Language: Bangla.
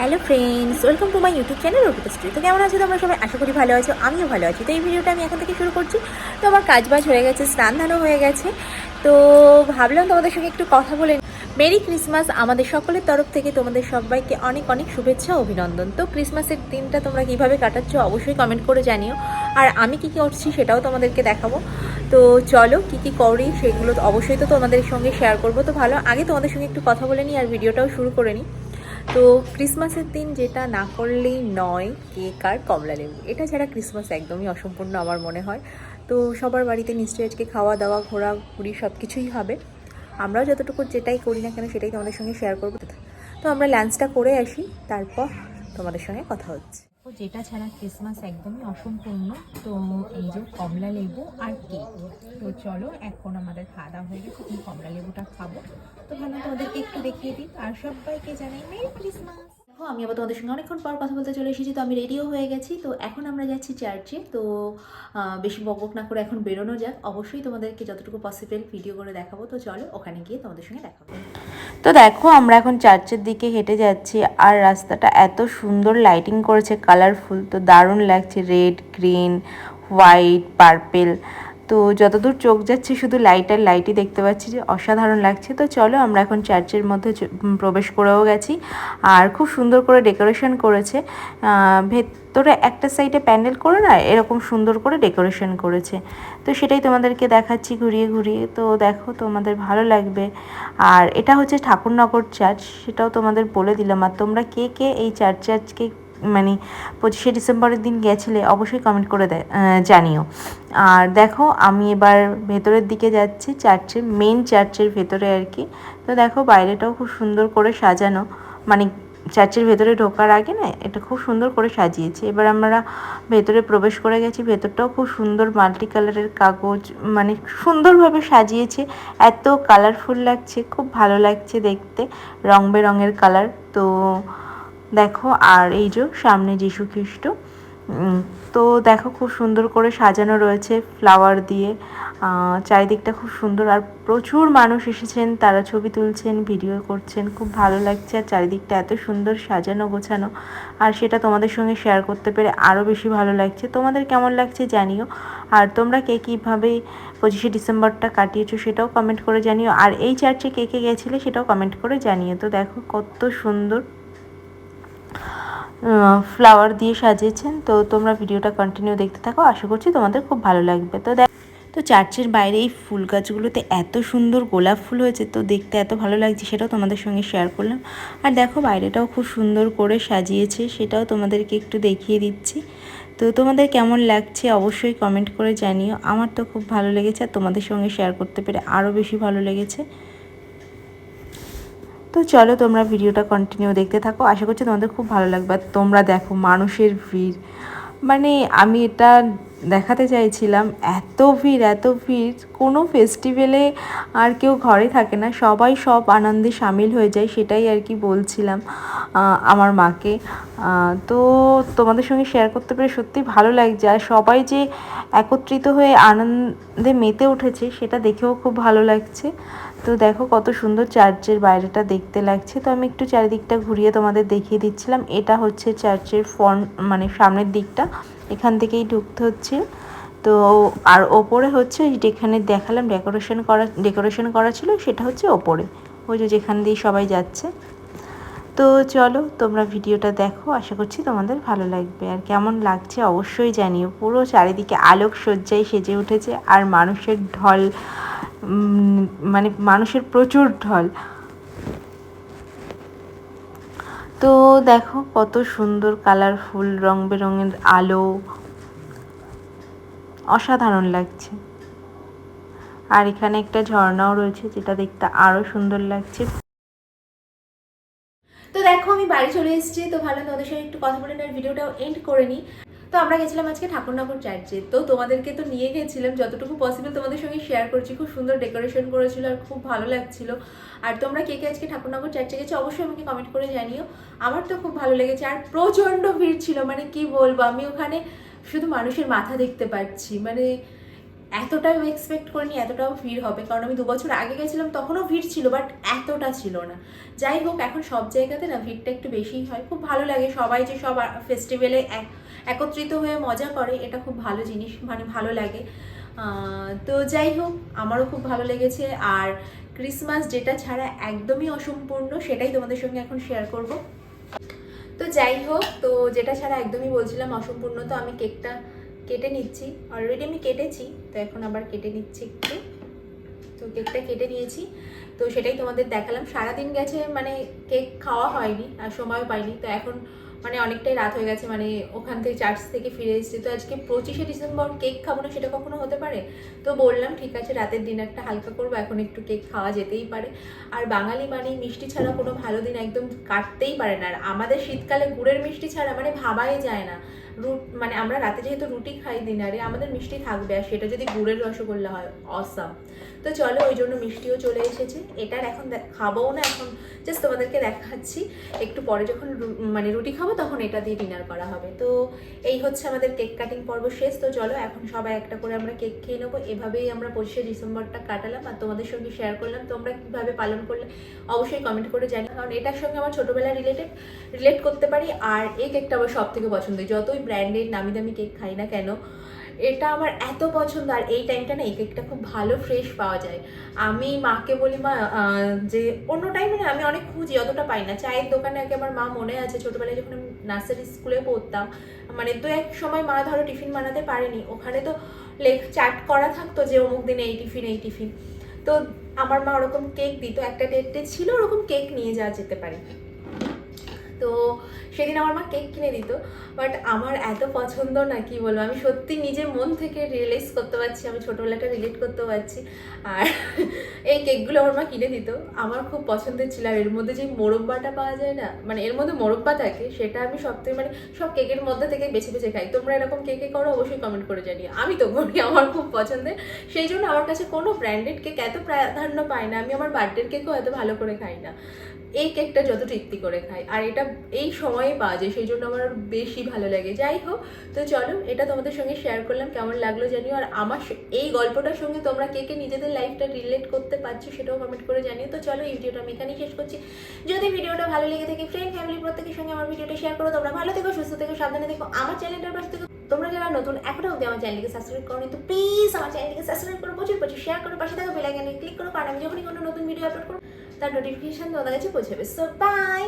Hello friends welcome to my YouTube channel Arpita স্ট্রি তো কেমন আছো? তোমরা সবাই আশা করি ভালো আছো, আমিও ভালো আছি। তো এই ভিডিওটা আমি এখন থেকে শুরু করছি। তো আমার কাজ বাজ হয়ে গেছে, স্নান ধানও হয়ে গেছে। তো ভাবলাম তোমাদের সঙ্গে একটু কথা বলে মেরি ক্রিসমাস আমাদের সকলের তরফ থেকে তোমাদের সবাইকে অনেক অনেক শুভেচ্ছা অভিনন্দন। তো ক্রিসমাসের দিনটা তোমরা কীভাবে কাটাচ্ছ অবশ্যই কমেন্ট করে জানিও। আর আমি কী কী করছি সেটাও তোমাদেরকে দেখাবো। তো চলো কী কী করি সেগুলো অবশ্যই তো তোমাদের সঙ্গে শেয়ার করব। তো ভালো, আগে তোমাদের সঙ্গে একটু কথা বলে নিই আর ভিডিওটাও শুরু করে নিই তো ক্রিসমাসের দিন যেটা না করলেই নয় কেক আর কমলা লেবু। এটা ছাড়া ক্রিসমাস একদমই অসম্পূর্ণ আমার মনে হয়। তো সবার বাড়িতে নিশ্চয়ই আজকে খাওয়া দাওয়া ঘোরাঘুরি সব কিছুই হবে। আমরাও যতটুকু যেটাই করি না কেন সেটাই তোমাদের সঙ্গে শেয়ার করব। তো আমরা লাঞ্চটা করে আসি, তারপর তোমাদের সঙ্গে কথা হচ্ছে। যেটা ছাড়া ক্রিসমাস একদমই অসম্পূর্ণ। তো এই যে কমলা লেবু আর কেক তো চলো, এখন আমাদের খাওয়া দাওয়া হয়ে গেছে তুমি কমলা লেবুটা খাব। তো ভালো তোমাদেরকে একটু দেখিয়ে দিই, আর সবাইকে জানাই মেরি ক্রিসমাস আমি আবার তোমাদের সঙ্গে অনেকক্ষণ পর কথা বলতে চলে এসেছি, তো আমি রেডিও হয়ে গেছি। তো এখন আমরা যাচ্ছি চার্চে তো বেশি বকবক না করে এখন বেরোনো যাক। অবশ্যই তোমাদেরকে যতটুকু পসিবল ভিডিও করে দেখাবো। তো চলো, ওখানে গিয়ে তোমাদের সঙ্গে দেখাবো তো দেখো, আমরা এখন চার্চের দিকে হেঁটে যাচ্ছি আর রাস্তাটা এত সুন্দর লাইটিং করেছে কালারফুল তো দারুণ লাগছে রেড গ্রিন হোয়াইট পার্পেল তো যতদূর চোখ যাচ্ছে শুধু লাইট আর লাইটই দেখতে পাচ্ছি যে অসাধারণ লাগছে। তো চলো আমরা এখন চার্চের মধ্যে প্রবেশ করেও গেছি। আর খুব সুন্দর করে ডেকোরেশন করেছে। ভেতরে একটা সাইডে প্যান্ডেল করে না, এরকম সুন্দর করে ডেকোরেশন করেছে। তো সেটাই তোমাদেরকে দেখাচ্ছি ঘুরিয়ে ঘুরিয়ে। তো দেখো তোমাদের ভালো লাগবে। আর এটা হচ্ছে ঠাকুরনগর চার্চ সেটাও তোমাদের বলে দিলাম। আর তোমরা কে কে এই চার্চে আজকে মানে পঁচিশে ডিসেম্বরের দিন গেছিলে অবশ্যই কমেন্ট করে দে- আহ, জানিও। আর দেখো আমি এবার ভেতরের দিকে যাচ্ছি চার্চের মেন চার্চের ভেতরে আর কি। তো দেখো বাইরেটাও খুব সুন্দর করে সাজানো। মানে চার্চের ভেতরে ঢোকার আগে না এটা খুব সুন্দর করে সাজিয়েছে। এবার আমরা ভেতরে প্রবেশ করে গেছি ভেতরটাও খুব সুন্দর মাল্টি কালারের কাগজ মানে সুন্দরভাবে সাজিয়েছে। এত কালারফুল লাগছে খুব ভালো লাগছে দেখতে রং বেরঙের কালার তো দেখো, আর এই যে সামনে যীশু খ্রিস্ট তো দেখো খুব সুন্দর করে সাজানো রয়েছে ফ্লাওয়ার দিয়ে। চারিদিকটা খুব সুন্দর, আর প্রচুর মানুষ এসেছেন, তারা ছবি তুলছেন ভিডিও করছেন, খুব ভালো লাগছে, আর চারিদিকটা এত সুন্দর সাজানো গোছানো। আর সেটা তোমাদের সঙ্গে শেয়ার করতে পেরে আরও বেশি ভালো লাগছে। তোমাদের কেমন লাগছে জানিও, আর তোমরা কে কীভাবে পঁচিশে ডিসেম্বরটা কাটিয়েছো সেটাও কমেন্ট করে জানিও, আর এই চার্চে কে কে গেছিলে সেটাও কমেন্ট করে জানিও। তো দেখো কত সুন্দর ফ্লাওয়ার দিয়ে সাজিয়েছেন। তো তোমরা ভিডিওটা কন্টিনিউ দেখতে থাকো। আশা করছি তোমাদের খুব ভালো লাগবে। তো দেখ, তো চার্চের বাইরে এই ফুল গাছগুলোতে এত সুন্দর গোলাপ ফুল হয়েছে, তো দেখতে এত ভালো লাগছে, সেটাও তোমাদের সঙ্গে শেয়ার করলাম। আর দেখো, বাইরেটাও খুব সুন্দর করে সাজিয়েছে, সেটাও তোমাদেরকে একটু দেখিয়ে দিচ্ছি। তো তোমাদের কেমন লাগছে অবশ্যই কমেন্ট করে জানিও। আমার তো খুব ভালো লেগেছে, আর তোমাদের সঙ্গে শেয়ার করতে পেরে আরও বেশি ভালো লেগেছে। তো চলো তোমরা ভিডিওটা কন্টিনিউ দেখতে থাকো। আশা করছি তোমাদের খুব ভালো লাগবে। তোমরা দেখো মানুষের ভিড়। মানে আমি এটা দেখাতে চাইছিলাম। এত ভিড় এত ভিড়। কোনো ফেস্টিভ্যালে আর কেউ ঘরে থাকে না। সবাই সব আনন্দে সামিল হয়ে যায়, সেটাই আর কি বলছিলাম আমার মাকে। তো তোমাদের সঙ্গে শেয়ার করতে পেরে সত্যি ভালো লাগছে। আর সবাই যে একত্রিত হয়ে আনন্দে মেতে উঠেছে, সেটা দেখেও খুব ভালো লাগছে। তো দেখো কত সুন্দর চার্চের বাইরেটা দেখতে লাগছে। তো আমি একটু চারিদিকটা ঘুরিয়ে তোমাদের দেখিয়ে দিচ্ছিলাম। এটা হচ্ছে চার্চের ফ্রন্ট মানে সামনের দিকটা। এখান থেকেই ঢুকতে হচ্ছে। তো আর ওপরে হচ্ছে যেখানে দেখালাম ডেকোরেশন করা ডেকোরেশন করা ছিল সেটা হচ্ছে ওপরে। ওই যে যেখান দিয়ে সবাই যাচ্ছে। তো চলো তোমরা ভিডিওটা দেখো। আশা করছি তোমাদের ভালো লাগবে। আর কেমন লাগছে অবশ্যই জানিও। পুরো চারিদিকে আলোক সজ্জায় সেজে উঠেছে। আর মানুষের ঢল মানে মানুষের প্রচুর ঢল। তো দেখো কত সুন্দর কালারফুল রং বেরঙের আলো। অসাধারণ লাগছে। আর এখানে একটা ঝর্ণাও রয়েছে যেটা দেখতে আরও সুন্দর লাগছে। তো দেখো আমি বাড়ি চলে এসেছি, তো ভালো তোমাদের সঙ্গে একটু কথা বলে ভিডিওটাও এন্ড করে নিই। তো আমরা গেছিলাম আজকে ঠাকুরনগর চার্চে তো তোমাদেরকে তো নিয়ে গেছিলাম, যতটুকু পসিবল তোমাদের সঙ্গে শেয়ার করছি। খুব সুন্দর ডেকোরেশন করেছিল আর খুব ভালো লাগছিল। আর তোমরা কে কে আজকে ঠাকুরনগর চার্চে গেছো অবশ্যই আমাকে কমেন্ট করে জানিও। আমার তো খুব ভালো লেগেছে আর প্রচণ্ড ভিড় ছিল মানে কি বলব, আমি ওখানে শুধু মানুষের মাথা দেখতে পাচ্ছি মানে এতটাও এক্সপেক্ট করিনি, এতটাও ভিড় হবে। কারণ আমি দু বছর আগে গেছিলাম, তখনও ভিড় ছিল বাট এতটা ছিল না। যাই হোক, এখন সব জায়গাতে না ভিড়টা একটু বেশিই হয়। খুব ভালো লাগে সবাই যে সব ফেস্টিভ্যালে একত্রিত হয়ে মজা করে, এটা খুব ভালো জিনিস মানে ভালো লাগে। তো যাই হোক, আমারও খুব ভালো লেগেছে। আর ক্রিসমাস যেটা ছাড়া একদমই অসম্পূর্ণ, সেটাই তোমাদের সঙ্গে এখন শেয়ার করব। তো যাই হোক, তো যেটা ছাড়া একদমই বলছিলাম অসম্পূর্ণ, তো আমি কেকটা কেটে নিচ্ছি। অলরেডি আমি কেটেছি, তো এখন আবার কেটে নিচ্ছি একটু। তো কেকটা কেটে নিয়েছি। তো সেটাই তোমাদের দেখালাম। সারাদিন গেছে মানে কেক খাওয়া হয়নি, আর সময়ও পাইনি। তো এখন মানে অনেকটাই রাত হয়ে গেছে মানে ওখান থেকে চার্চ থেকে ফিরে এসেছি। তো আজকে পঁচিশে ডিসেম্বর কেক খাব না সেটা কখনো হতে পারে? তো বললাম, ঠিক আছে, রাতের ডিনারটা হালকা করব, এখন একটু কেক খাওয়া যেতেই পারে। আর বাঙালি মানে মিষ্টি ছাড়া কোনো ভালো দিন একদম কাটতেই পারে না। আর আমাদের শীতকালে গুড়ের মিষ্টি ছাড়া মানে ভাবাই যায় না। রুট মানে আমরা রাতে যেহেতু রুটি খাই ডিনারে আমাদের মিষ্টি থাকবে আর সেটা যদি গুড়ের রসগোল্লা হয় অসাম তো চলো ওই জন্য মিষ্টিও চলে এসেছে। এটার এখন খাবোও না এখন জাস্ট তোমাদেরকে দেখাচ্ছি। একটু পরে যখন মানে রুটি খাব তখন এটা দিয়ে ডিনার করা হবে। তো এই হচ্ছে আমাদের কেক কাটিং পর্ব শেষ। তো চলো এখন সবাই একটা করে আমরা কেক খেয়ে নেব। এভাবেই আমরা পঁচিশে ডিসেম্বরটা কাটালাম আর তোমাদের সঙ্গে শেয়ার করলাম। তোমরা কীভাবে পালন করলে অবশ্যই কমেন্ট করে জানি কারণ এটার সঙ্গে আমার ছোটোবেলা রিলেটেড রিলেট করতে পারি। আর এই কেকটা আমার সব থেকে পছন্দ যতই ব্র্যান্ডেড নামি দামি কেক খাই না কেন, এটা আমার এত পছন্দ আর এই টাইমটা না, এই কেকটা খুব ভালো ফ্রেশ পাওয়া যায়। আমি মাকে বলি, মা যে অন্য টাইমে না, আমি অনেক খুঁজি, অতটা পাই না। চায়ের দোকানে আগে আমার মা মনে আছে, ছোটোবেলায় যখন আমি নার্সারি স্কুলে পড়তাম মানে তো এক সময় মা ধরো টিফিন বানাতে পারেনি। ওখানে তো লেখ চাট করা থাকতো যে অমুক দিনে এই টিফিন এই টিফিন তো আমার মা ওরকম কেক দিত, একটা ডেটে ছিল, ওরকম কেক নিয়ে যাওয়া যেতে পারে। তো সেদিন আমার মা কেক কিনে দিত বাট আমার এত পছন্দ না, কি বলব? আমি সত্যি নিজে মন থেকে রিয়েলাইজ করতে পারছি, আমি ছোটোবেলাটা রিলেট করতে পারছি। আর এই কেকগুলো আমার মা কিনে দিত। আমার খুব পছন্দের ছিল, আর এর মধ্যে যে মোরব্বাটা পাওয়া যায় না মানে এর মধ্যে মোরব্বা থাকে, সেটা আমি সব থেকে মানে সব কেকের মধ্যে থেকে বেছে বেছে খাই। তোমরা এরকম কেকে করো, অবশ্যই কমেন্ট করে জানিও। আমি তো করি, আমার খুব পছন্দের। সেই জন্য আমার কাছে কোনো ব্র্যান্ডেড কেক এত প্রাধান্য পায় না। আমি আমার বার্থডের কেকও এত ভালো করে খাই না। এই কেকটা যত তৃপ্তি করে খাই আর এটা এই সময়ে পাওয়া যায়, সেই জন্য আমার বেশি ভালো লাগে। যাই হোক, তো চলো, এটা তোমাদের সঙ্গে শেয়ার করলাম, কেমন লাগল জানিও। আর আমার এই গল্পটার সঙ্গে তোমরা কে কে নিজেদের লাইফটা রিলেট করতে পারছ সেটাও কমেন্ট করে জানিও। তো চলো, এই ভিডিওটা আমি এখানেই শেষ করছি। যদি ভিডিওটা ভালো লেগে থাকে ফ্রেন্ড ফ্যামিলি প্রত্যেকের সঙ্গে আমার ভিডিওটা শেয়ার করো। তোমরা ভালো থেকো, সুস্থ থেকো, সাবধানে থেকো। আমার চ্যানেলটার পাশে থেকে। তোমরা যারা নতুন, এখনও অবধি আমার চ্যানেলকে সাবস্ক্রাইব করো তো প্লিজ আমার চ্যানেলকে সাবস্ক্রাইব করো, প্রচুর প্রচুর। শেয়ার করো, পাশে থাকা বেল আইকনে ক্লিক করো। কারণ আমি যখনই কোনো নতুন ভিডিও আপলোড করব তার নোটিফিকেশন তোমাদের কাছে পৌঁছাবে। So by